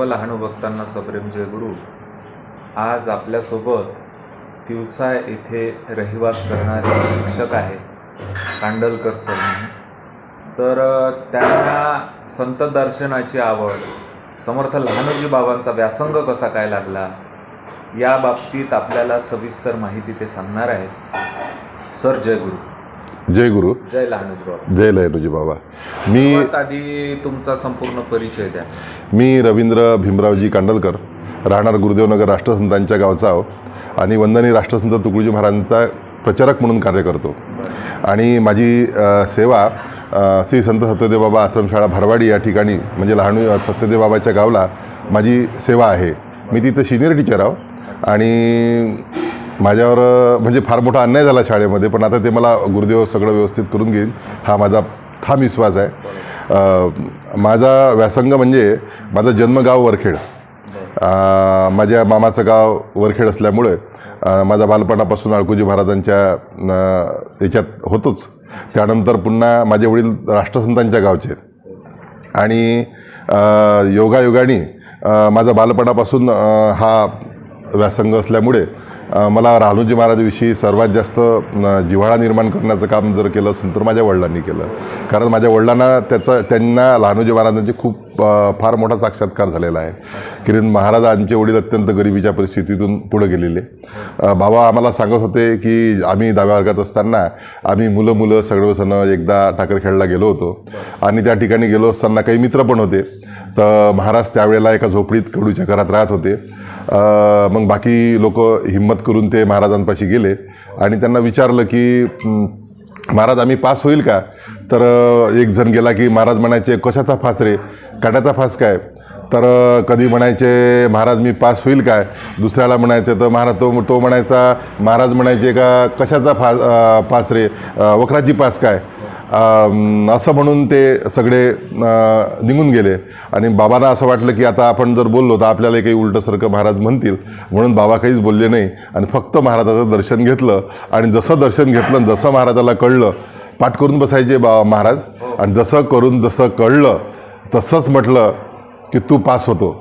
सर्व लहान भक्तांना सप्रेम जय गुरु. आज आपल्यासोबत तिवसा येथे रहिवास करणारे शिक्षक आहे कांडलकर सर म्हणून. तर त्यांना संत दर्शनाची आवड समर्थ लहानोजी बाबांचा व्यासंग कसा काय लागला या बाबतीत आपल्याला सविस्तर माहिती ते सांगणार आहेत. सर जय गुरु. जय गुरु. जय लहानोजी बाबा जय लयनुजी बाबा. मी आधी तुमचा संपूर्ण परिचय द्या. मी रवींद्र भीमरावजी कांडलकर राहणार गुरुदेवनगर राष्ट्रसंतांच्या गावचा आहो. आणि वंदनीय राष्ट्रसंत तुकडोजी महाराजांचा प्रचारक म्हणून कार्य करतो. आणि माझी सेवा श्री संत सत्यदेव बाबा आश्रमशाळा भरवाडी या ठिकाणी म्हणजे लहान सत्यदेव बाबाच्या गावला माझी सेवा आहे. मी तिथं सिनियर टीचर आहो. आणि माझ्यावर म्हणजे फार मोठा अन्याय झाला शाळेमध्ये पण आता ते मला गुरुदेव सगळं व्यवस्थित करून घेईल हा माझा ठाम विश्वास आहे. माझा व्यासंग म्हणजे माझं जन्मगाव वरखेड. माझ्या मामाचं गाव वरखेड असल्यामुळे माझा बालपणापासून अळकुजी महाराजांच्या याच्यात होतोच. त्यानंतर पुन्हा माझे वडील राष्ट्रसंतांच्या गावचे. आणि योगायोगाने माझा बालपणापासून हा व्यासंग असल्यामुळे मला राहनुजी महाराजाविषयी सर्वात जास्त जिव्हाळा निर्माण करण्याचं काम जर केलं असेल तर माझ्या वडिलांनी केलं. कारण माझ्या वडिलांना त्याचं त्यांना लहानोजी महाराजांची खूप फार मोठा साक्षात्कार झालेला आहे. किरण महाराज आमचे वडील अत्यंत गरिबीच्या परिस्थितीतून पुढे गेलेले. बाबा आम्हाला सांगत होते की आम्ही दहाव्या वर्गात असताना आम्ही मुलं मुलं सगळेजण एकदा टाकरखेडला गेलो होतो. आणि त्या ठिकाणी गेलो असताना काही मित्र पण होते. तर महाराज त्यावेळेला एका झोपडीत कडूच्या घरात राहत होते. मग बाकी लोक हिंमत करून ते महाराजांपाशी गेले. आणि त्यांना विचारलं की महाराज आम्ही पास होईल का? तर एक जण गेला की महाराज म्हणायचे कशाचा फास रे? काट्याचा फास काय? तर कधी म्हणायचे महाराज मी पास होईल काय? दुसऱ्याला म्हणायचं तर महाराज तो तो म्हणायचा महाराज म्हणायचे का कशाचा फास पास रे? अ, वक्राची पास काय? असं म्हणून ते सगळे निघून गेले. आणि बाबांना असं वाटलं की आता आपण जर बोललो तर आपल्याला काही उलटंसारखं महाराज म्हणतील. म्हणून बाबा काहीच बोलले नाही. आणि फक्त महाराजाचं दर्शन घेतलं. आणि जसं दर्शन घेतलं जसं महाराजाला कळलं पाठ करून बसायचे बा महाराज. आणि जसं करून जसं कळलं तसंच म्हटलं की तू पास होतो.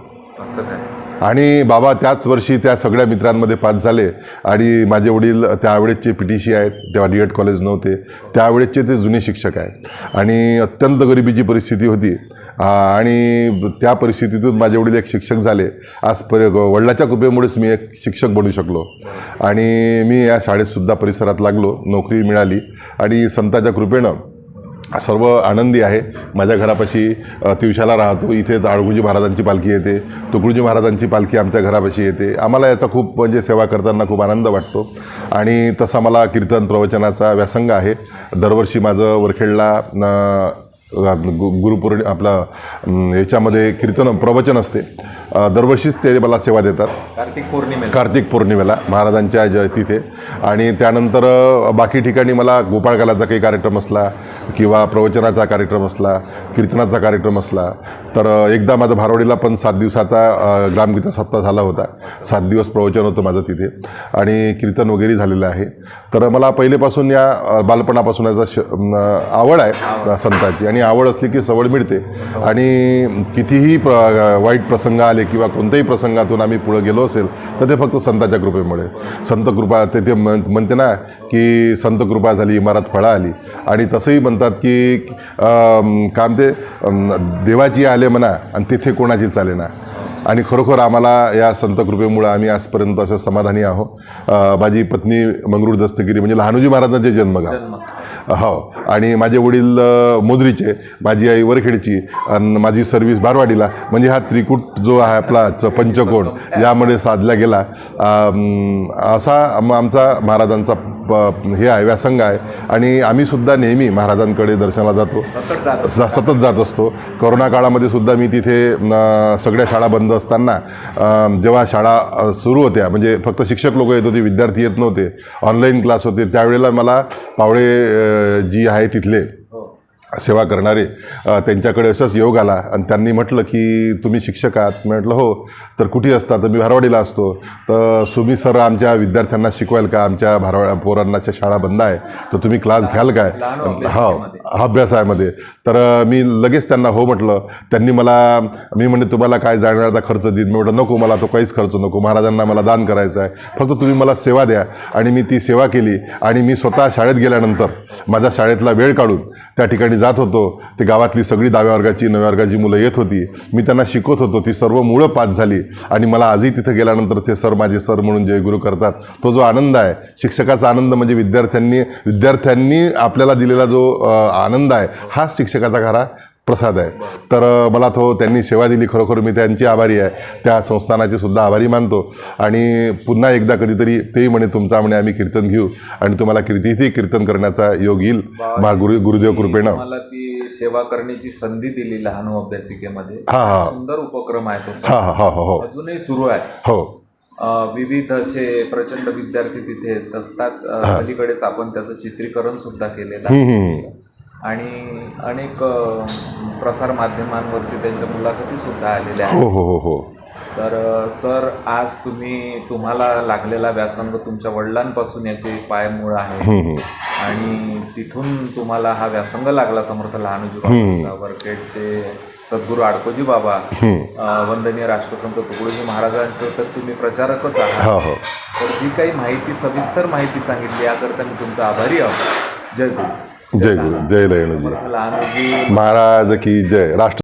असं काय? आणि बाबा त्याच वर्षी त्या सगळ्या मित्रांमध्ये पास झाले. आणि माझे वडील त्यावेळेसचे पी टी सी आहेत तेव्हा डी एड कॉलेज नव्हते. त्यावेळेसचे ते जुने शिक्षक आहेत. आणि अत्यंत गरिबीची परिस्थिती होती. आणि त्या परिस्थितीतून माझे वडील एक शिक्षक झाले. आज पर वडिलाच्या कृपेमुळेच मी एक शिक्षक बनू शकलो. आणि मी या शाळेतसुद्धा परिसरात लागलो नोकरी मिळाली. आणि संताच्या कृपेनं सर्व आनंदी आहे. माझ्या घरापाशी तिवशाला राहतो. इथे आळगुजी महाराजांची पालखी येते. तुकडूजी महाराजांची पालखी आमच्या घरापाशी येते. आम्हाला याचा खूप म्हणजे सेवा करताना खूप आनंद वाटतो. आणि तसा मला कीर्तन प्रवचनाचा व्यासंग आहे. दरवर्षी माझं वरखेडला अ, गु गुरुपौर्णि आपलं याच्यामध्ये कीर्तन प्रवचन असते. दरवर्षीच ते मला सेवा देतात. कार्तिक पौर्णिमेला. कार्तिक पौर्णिमेला महाराजांच्या ज तिथे. आणि त्यानंतर बाकी ठिकाणी मला गोपाळकालाचा काही कार्यक्रम असला किंवा प्रवचनाचा कार्यक्रम असला कीर्तनाचा कार्यक्रम असला तर एकदा माझं भारवडीला पण सात दिवसाचा ग्रामगीता सप्ताह झाला होता. सात दिवस प्रवचन होतं माझं तिथे. आणि कीर्तन वगैरे झालेलं आहे. तर मला पहिलेपासून या बालपणापासून याचा श आवड आहे संतांची. आणि आवड असली की सवड मिळते. आणि कितीही प्र वाईट प्रसंग आले किंवा कोणत्याही प्रसंगातून आम्ही पुढं गेलो असेल तर ते फक्त संताच्या कृपेमुळे. संत कृपा ते ते म्हण म्हणते ना की संत कृपा झाली इमारत फळा आली. आणि तसंही म्हणतात की काम ते देवाची आली म्हणा आणि तिथे कोणाची चाले ना. आणि खरोखर आम्हाला या संत कृपेमुळं आम्ही आजपर्यंत असं समाधानी आहो माझी पत्नी मंगरूळ दस्तगिरी म्हणजे लहानोजी महाराजांचे जन्मगाव हो आणि माझे वडील अ, मोजरीचे माझी आई वरखेडची आणि माझी सर्व्हिस बारवाडीला. म्हणजे हा त्रिकूट जो आहे आपला पंचकोण यामध्ये साधला गेला. असा आम- आमचा महाराजांचा प- हे आहे व्यासंग आहे. आणि आम्हीसुद्धा नेहमी महाराजांकडे दर्शनाला जातो. सतत जात स- सतत जात असतो. करोना काळामध्ये सुद्धा मी तिथे सगळ्या शाळा बंद असताना जेव्हा शाळा सुरू होत्या म्हणजे फक्त शिक्षक लोक येत होते विद्यार्थी येत नव्हते ऑनलाईन क्लास होते त्यावेळेला मला पावळे जी आहे तिथले सेवा करणारे त्यांच्याकडे असंच योग आला. आणि त्यांनी म्हटलं की तुम्ही शिक्षक आहात. म्हटलं हो तर कुठे असता? तर मी भारवाडीला असतो. तर सुमी सर आमच्या विद्यार्थ्यांना शिकवाल का? आमच्या भारवाड्या पोरांनाच्या शाळा बंद आहे. तर तुम्ही क्लास घ्याल काय? हो. अभ्यासामध्ये. तर मी लगेच त्यांना हो म्हटलं. त्यांनी मला मी म्हणजे तुम्हाला काय जाण्याचा खर्च देईन. मी म्हटलं नको मला तो काहीच खर्च नको. महाराजांना मला दान करायचं आहे. फक्त तुम्ही मला सेवा द्या. आणि मी ती सेवा केली. आणि मी स्वतः शाळेत गेल्यानंतर माझ्या शाळेतला वेळ काढून त्या ठिकाणी जात होतो. ते गावातली सगळी दहाव्या वर्गाची नव्या वर्गाची मुलं येत होती. मी त्यांना शिकवत होतो. ती सर्व मुळं पास झाली. आणि मला आजही तिथं गेल्यानंतर ते सर माझे सर म्हणून जयगुरु करतात. तो जो आनंद आहे शिक्षकाचा आनंद म्हणजे विद्यार्थ्यांनी विद्यार्थ्यांनी आपल्याला दिलेला जो आनंद आहे हाच शिक्षकाचा खरा प्रसाद आहे. तर मला तो त्यांनी सेवा दिली खरोखर मी त्यांची आभारी आहे. त्या संस्थानाचे सुद्धा आभारी मानतो. आणि पुन्हा एकदा कधीतरी तेही म्हणे तुमचा म्हणे आम्ही कीर्तन घेऊ. आणि तुम्हाला कीर्तीतही कीर्तन करण्याचा योग येईल मा गुरु गुरुदेव कृपेनं. मला ती सेवा करण्याची संधी दिली लहान अभ्यासिकेमध्ये. हा, हा. सुंदर उपक्रम आहे तो हा हा हो हो अजूनही सुरू आहे. हो. विविध असे प्रचंड विद्यार्थी तिथे असतात. अलीकडेच आपण त्याचं चित्रीकरण सुद्धा केलेलं आहे. आणि अनेक अ, प्रसार माध्यमांवरती त्यांच्या मुलाखती सुद्धा आलेल्या आहेत. हो हो हो हो. तर सर आज तुम्ही तुम्हाला लागलेला व्यासंग तुमच्या वडिलांपासून याचे पायमूळ आहे. आणि तिथून तुम्हाला हा व्यासंग लागला समर्थ लहानजी बाबांचा वरखेडचे सद्गुरू आडकोजी बाबा वंदनीय राष्ट्रसंत तुकडोजी महाराजांचं तर तुम्ही प्रचारकच आहात. हो हो. तर जी काही माहिती सविस्तर माहिती सांगितली याकरता मी तुमचा आभारी आहोत. जय गुरु. जय गुरु जय लयणूजी महाराज की जय. राष्ट्र